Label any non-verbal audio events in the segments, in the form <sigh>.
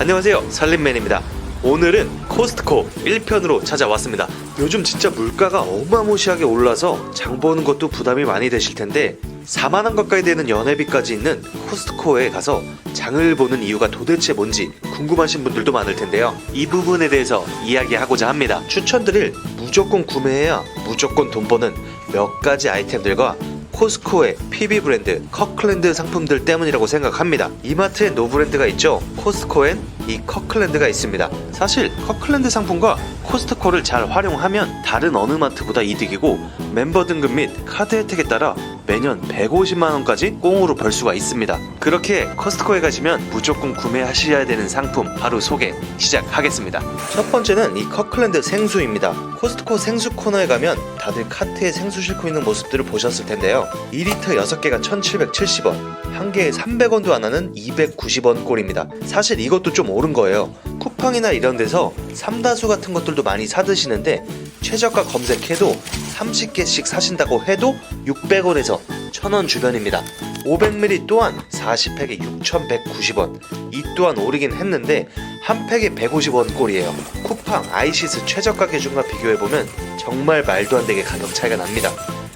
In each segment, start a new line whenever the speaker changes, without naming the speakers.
안녕하세요. 살림맨입니다. 오늘은 코스트코 1편으로 찾아왔습니다. 요즘 진짜 물가가 어마무시하게 올라서 장 보는 것도 부담이 많이 되실 텐데 4만원 가까이 되는 연회비까지 있는 코스트코에 가서 장을 보는 이유가 도대체 뭔지 궁금하신 분들도 많을 텐데요. 이 부분에 대해서 이야기하고자 합니다. 추천드릴 무조건 구매해야 무조건 돈 버는 몇 가지 아이템들과 코스코의 PB 브랜드 커클랜드 상품들 때문이라고 생각합니다. 이마트엔 노브랜드가 있죠. 코스코엔 이 커클랜드가 있습니다. 사실 커클랜드 상품과 코스트코를 잘 활용하면 다른 어느 마트보다 이득이고 멤버 등급 및 카드 혜택에 따라 매년 150만 원까지 꽁으로 벌 수가 있습니다. 그렇게 코스트코에 가시면 무조건 구매하셔야 되는 상품 바로 소개 시작하겠습니다. 첫 번째는 이 커클랜드 생수입니다. 코스트코 생수 코너에 가면 다들 카트에 생수 싣고 있는 모습들을 보셨을 텐데요. 2리터 6개가 1,770원, 한 개에 300원도 안 하는 290원 꼴입니다. 사실 이것도 좀 오른 거예요. 쿠팡이나 이런 데서 삼다수 같은 것들도 많이 사드시는데 최저가 검색해도 30개씩 사신다고 해도 600원에서 1000원 주변입니다. 500ml 또한 40팩에 6,190원. 이 또한 오르긴 했는데 한 팩에 150원 꼴이에요. 쿠팡 아이시스 최저가 기준과 비교해보면 정말 말도 안 되게 가격 차이가 납니다.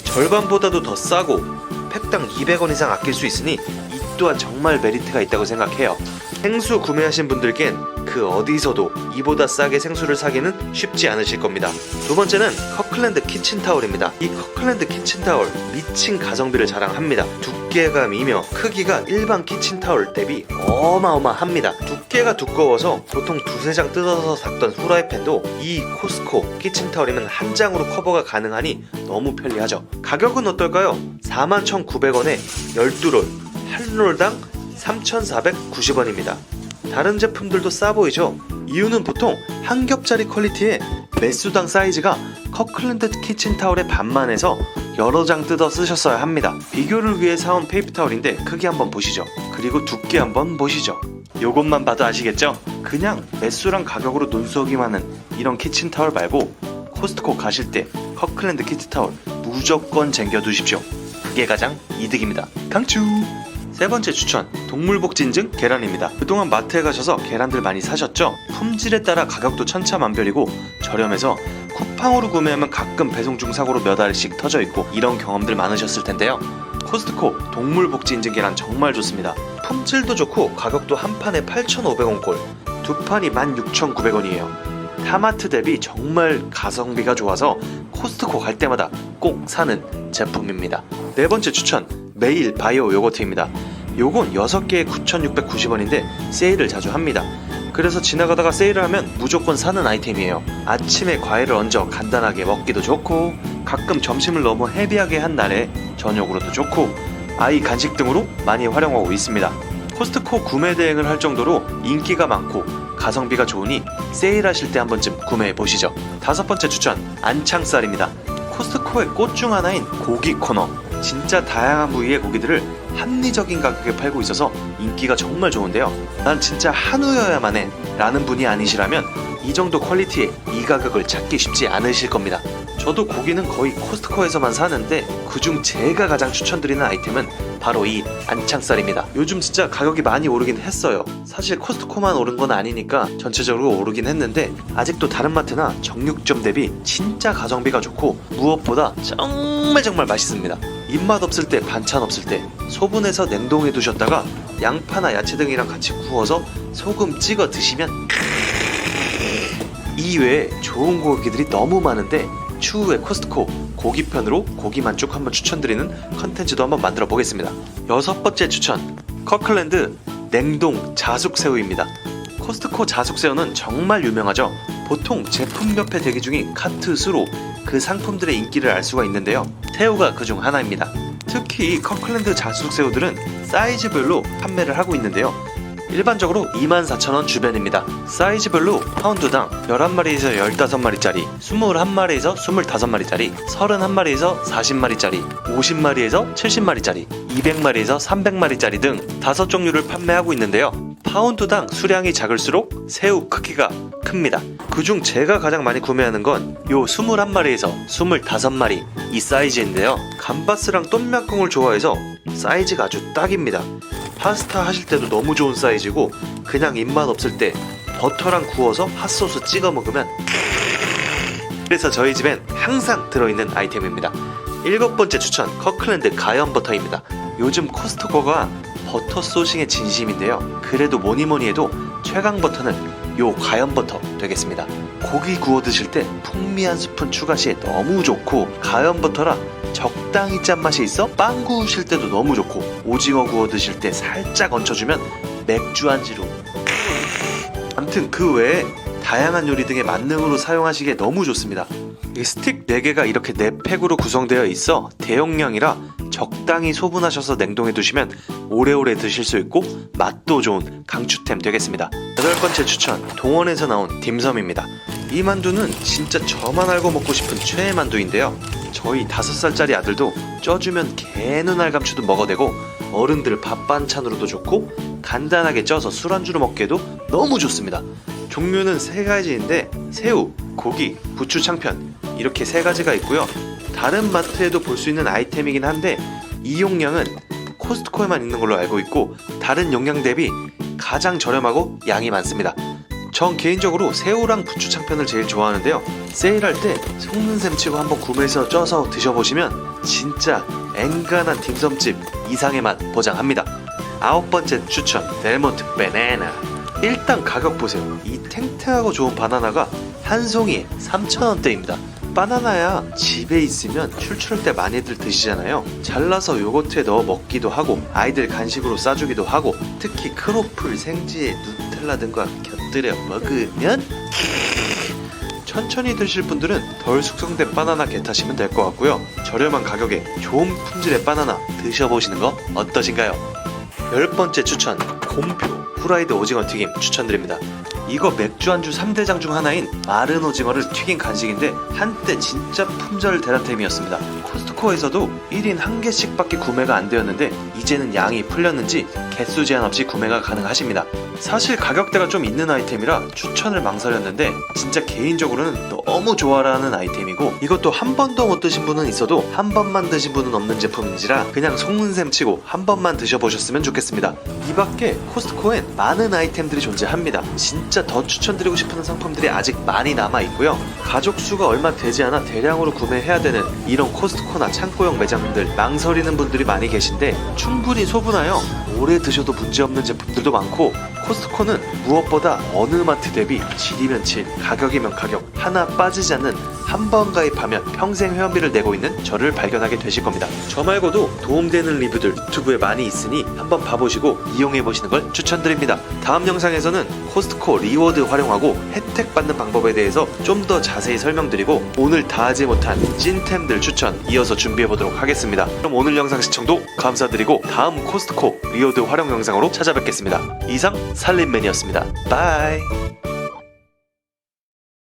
절반보다도 더 싸고 팩당 200원 이상 아낄 수 있으니 이 또한 정말 메리트가 있다고 생각해요. 생수 구매하신 분들겐 그 어디서도 이보다 싸게 생수를 사기는 쉽지 않으실 겁니다. 두 번째는 커클랜드 키친타올입니다. 이 커클랜드 키친타올 미친 가성비를 자랑합니다. 두께감이며 크기가 일반 키친타올 대비 어마어마합니다. 두께가 두꺼워서 보통 두세 장 뜯어서 닦던 후라이팬도 이 코스코 키친타올이면 한 장으로 커버가 가능하니 너무 편리하죠. 가격은 어떨까요? 41,900원에 12롤, 한 롤당 3,490원입니다. 다른 제품들도 싸 보이죠? 이유는 보통 한 겹짜리 퀄리티에 매수당 사이즈가 커클랜드 키친 타올의 반만 해서 여러 장 뜯어 쓰셨어야 합니다. 비교를 위해 사온 페이프 타올인데 크기 한번 보시죠. 그리고 두께 한번 보시죠. 요것만 봐도 아시겠죠? 그냥 매수랑 가격으로 눈속이 많은 이런 키친 타올 말고 코스트코 가실 때 커클랜드 키친 타올 무조건 챙겨 두십시오. 그게 가장 이득입니다. 강추! 세 번째 추천 동물복지 인증 계란입니다. 그동안 마트에 가셔서 계란들 많이 사셨죠? 품질에 따라 가격도 천차만별이고 저렴해서 쿠팡으로 구매하면 가끔 배송 중 사고로 몇 알씩 터져 있고 이런 경험들 많으셨을 텐데요. 코스트코 동물복지 인증 계란 정말 좋습니다. 품질도 좋고 가격도 한 판에 8,500원 꼴, 두 판이 16,900원이에요. 타마트 대비 정말 가성비가 좋아서 코스트코 갈 때마다 꼭 사는 제품입니다. 네 번째 추천 메일 바이오 요거트입니다. 요건 6개에 9,690원인데 세일을 자주 합니다. 그래서 지나가다가 세일을 하면 무조건 사는 아이템이에요. 아침에 과일을 얹어 간단하게 먹기도 좋고 가끔 점심을 너무 헤비하게 한 날에 저녁으로도 좋고 아이 간식 등으로 많이 활용하고 있습니다. 코스트코 구매 대행을 할 정도로 인기가 많고 가성비가 좋으니 세일하실 때 한 번쯤 구매해 보시죠. 다섯 번째 추천 안창살입니다. 코스트코의 꽃 중 하나인 고기 코너. 진짜 다양한 부위의 고기들을 합리적인 가격에 팔고 있어서 인기가 정말 좋은데요. 난 진짜 한우여야만 해 라는 분이 아니시라면 이 정도 퀄리티에 이 가격을 찾기 쉽지 않으실 겁니다. 저도 고기는 거의 코스트코에서만 사는데 그중 제가 가장 추천드리는 아이템은 바로 이 안창살입니다. 요즘 진짜 가격이 많이 오르긴 했어요. 사실 코스트코만 오른 건 아니니까 전체적으로 오르긴 했는데 아직도 다른 마트나 정육점 대비 진짜 가성비가 좋고 무엇보다 정말 정말 맛있습니다. 입맛 없을 때 반찬 없을 때 소분해서 냉동해 두셨다가 양파나 야채 등이랑 같이 구워서 소금 찍어 드시면 이외에 좋은 고기들이 너무 많은데 추후에 코스트코 고기편으로 고기 만족 한번 추천드리는 컨텐츠도 한번 만들어 보겠습니다. 여섯 번째 추천 커클랜드 냉동 자숙새우입니다. 코스트코 자숙새우는 정말 유명하죠. 보통 제품 옆에 대기 중인 카트 수로 그 상품들의 인기를 알 수가 있는데요. 새우가 그 중 하나입니다. 특히 이 커클랜드 자숙새우들은 사이즈별로 판매를 하고 있는데요. 일반적으로 24,000원 주변입니다. 사이즈별로 파운드당 11마리에서 15마리짜리, 21마리에서 25마리짜리, 31마리에서 40마리짜리, 50마리에서 70마리짜리, 200마리에서 300마리짜리 등 5종류를 판매하고 있는데요. 파운드당 수량이 작을수록 새우 크기가 큽니다. 그중 제가 가장 많이 구매하는 건 요 21마리에서 25마리 이 사이즈인데요. 감바스랑 똠약꿍을 좋아해서 사이즈가 아주 딱입니다. 파스타 하실 때도 너무 좋은 사이즈고 그냥 입맛 없을 때 버터랑 구워서 핫소스 찍어 먹으면 그래서 저희 집엔 항상 들어있는 아이템입니다. 일곱 번째 추천 커클랜드 가연 버터입니다. 요즘 코스트코가 버터 소싱의 진심인데요. 그래도 뭐니 뭐니 해도 최강 버터는 요 가연 버터 되겠습니다. 고기 구워 드실 때 풍미 한 스푼 추가 시에 너무 좋고 가연 버터라 적당히 짠맛이 있어 빵 구우실 때도 너무 좋고 오징어 구워 드실 때 살짝 얹혀주면 맥주 안주로 암튼 그 외에 다양한 요리 등의 만능으로 사용하시기에 너무 좋습니다. 이 스틱 4개가 이렇게 4팩으로 구성되어 있어 대용량이라 적당히 소분하셔서 냉동해 두시면 오래오래 드실 수 있고 맛도 좋은 강추템 되겠습니다. 여덟 번째 추천 동원에서 나온 딤섬입니다. 이 만두는 진짜 저만 알고 먹고 싶은 최애 만두인데요. 저희 5살짜리 아들도 쪄주면 개눈알 감추도 먹어대고 어른들 밥 반찬으로도 좋고 간단하게 쪄서 술안주로 먹기에도 너무 좋습니다. 종류는 세 가지인데 새우, 고기, 부추 창편 이렇게 세 가지가 있고요. 다른 마트에도 볼 수 있는 아이템이긴 한데 이 용량은 코스트코에만 있는 걸로 알고 있고 다른 용량 대비 가장 저렴하고 양이 많습니다. 전 개인적으로 새우랑 부추 창편을 제일 좋아하는데요. 세일할 때 속는 셈 치고 한번 구매해서 쪄서 드셔보시면 진짜 앵간한 딤섬집 이상의 맛 보장합니다. 아홉 번째 추천 델몬트 베네나 일단 가격 보세요 이 탱탱하고 좋은 바나나가 한 송이에 3,000원대입니다 바나나야 집에 있으면 출출할 때 많이들 드시잖아요 잘라서 요거트에 넣어 먹기도 하고 아이들 간식으로 싸주기도 하고 특히 크로플 생지에 누텔라 등과 곁들여 먹으면 <laughs> 천천히 드실 분들은 덜 숙성된 바나나 개타시면 될 것 같고요 저렴한 가격에 좋은 품질의 바나나 드셔보시는 거 어떠신가요? 열 번째 추천 곰표 후라이드 오징어 튀김 추천드립니다. 이거 맥주 안주 3대장 중 하나인 마른 오징어를 튀긴 간식인데 한때 진짜 품절 대란템이었습니다. 코스트코에서도 1인 한 개씩밖에 구매가 안 되었는데 이제는 양이 풀렸는지 개수 제한 없이 구매가 가능하십니다. 사실 가격대가 좀 있는 아이템이라 추천을 망설였는데 진짜 개인적으로는 너무 좋아라는 아이템이고 이것도 한 번도 못 드신 분은 있어도 한 번만 드신 분은 없는 제품인지라 그냥 속는 셈 치고 한 번만 드셔보셨으면 좋겠습니다. 이 밖에 코스트코엔 많은 아이템들이 존재합니다. 진짜 더 추천드리고 싶은 상품들이 아직 많이 남아 있고요. 가족 수가 얼마 되지 않아 대량으로 구매해야 되는 이런 코스트코 나 창고형 매장들 망설이는 분들이 많이 계신데 충분히 소분하여 오래 드셔도 문제없는 제품들도 많고 코스트코는 무엇보다 어느 마트 대비 질이면 질, 가격이면 가격 하나 빠지지 않는 한 번 가입하면 평생 회원비를 내고 있는 저를 발견하게 되실 겁니다. 저 말고도 도움되는 리뷰들 유튜브에 많이 있으니 한번 봐보시고 이용해 보시는 걸 추천드립니다. 다음 영상에서는 코스트코 리워드 활용하고 혜택 받는 방법에 대해서 좀 더 자세히 설명드리고 오늘 다 하지 못한 찐템들 추천 이어서 준비해 보도록 하겠습니다. 그럼 오늘 영상 시청도 감사드리고 다음 코스트코 리워드 활용 영상으로 찾아뵙겠습니다. 이상 살림맨이었습니다. 바이.